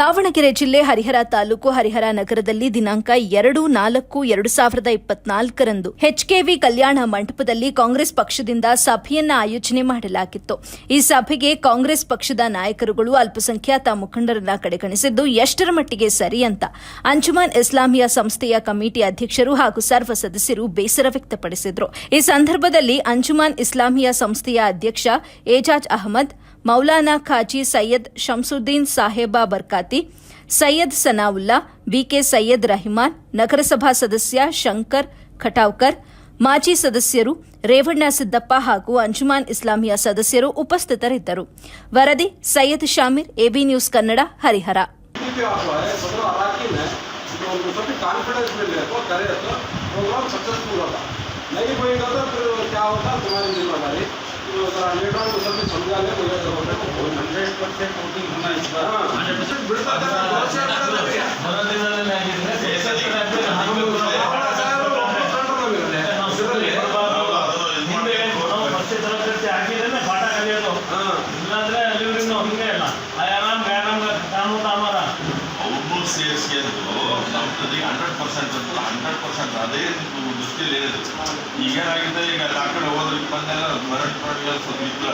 ದಾವಣಗೆರೆ ಜಿಲ್ಲೆ ಹರಿಹರ ತಾಲೂಕು ಹರಿಹರ ನಗರದಲ್ಲಿ ದಿನಾಂಕ ಎರಡು, ನಾಲ್ಕು, ಎರಡು ಸಾವಿರದ ಇಪ್ಪತ್ನಾಲ್ಕರಂದು ಎಚ್ಕೆವಿ ಕಲ್ಯಾಣ ಮಂಟಪದಲ್ಲಿ ಕಾಂಗ್ರೆಸ್ ಪಕ್ಷದಿಂದ ಸಭೆಯನ್ನ ಆಯೋಜನೆ ಮಾಡಲಾಗಿತ್ತು. ಈ ಸಭೆಗೆ ಕಾಂಗ್ರೆಸ್ ಪಕ್ಷದ ನಾಯಕರುಗಳು ಅಲ್ಪಸಂಖ್ಯಾತ ಮುಖಂಡರನ್ನ ಕಡೆಗಣಿಸಿದ್ದು, ಎಷ್ಟರ ಮಟ್ಟಿಗೆ ಸರಿ ಅಂತ ಅಂಜುಮಾನ್ ಇಸ್ಲಾಮಿಯಾ ಸಂಸ್ಥೆಯ ಕಮಿಟಿ ಅಧ್ಯಕ್ಷರು ಹಾಗೂ ಸರ್ವ ಸದಸ್ಯರು ಬೇಸರ ವ್ಯಕ್ತಪಡಿಸಿದ್ರು. ಈ ಸಂದರ್ಭದಲ್ಲಿ ಅಂಜುಮಾನ್ ಇಸ್ಲಾಮಿಯಾ ಸಂಸ್ಥೆಯ ಅಧ್ಯಕ್ಷ ಏಜಾಜ್ ಅಹಮದ್ ಮೌಲಾನಾ ಖಾಜಿ ಸೈಯದ್ ಶಂಸುದ್ದೀನ್ ಸಾಹೇಬಾ ಬರ್ಕಾತಿ, ಸೈಯದ್ ಸನಾವುಲ್ಲಾ ಬಿಕೆ ಸೈಯದ್ ರಹಿಮಾನ್, ನಗರಸಭಾ ಸದಸ್ಯ ಶಂಕರ್ ಖಟಾವ್ಕರ್, ಮಾಜಿ ಸದಸ್ಯರು ರೇವಣ್ಣ ಸಿದ್ದಪ್ಪ ಹಾಗೂ ಅಂಜುಮಾನ್ ಇಸ್ಲಾಮಿಯಾ ಸದಸ್ಯರು ಉಪಸ್ಥಿತರಿದ್ದರು. ವರದಿ Syed Shamir, A B news Kannada, Harihar. Hundred percent voting ಸೇರಿಸಿ ಅದು ನಮ್ಮಲ್ಲಿ ಹಂಡ್ರೆಡ್ ಪರ್ಸೆಂಟ್ ಅಂತ ಹಂಡ್ರೆಡ್ ಪರ್ಸೆಂಟ್ ಅದೇ ದೃಷ್ಟಿಯಲ್ಲಿ ಹೇಳಿದ್ರು ಈಗ ಏನಾಗಿದೆ, ಈಗ ಆಕಡೆ ಕಡೆ いや。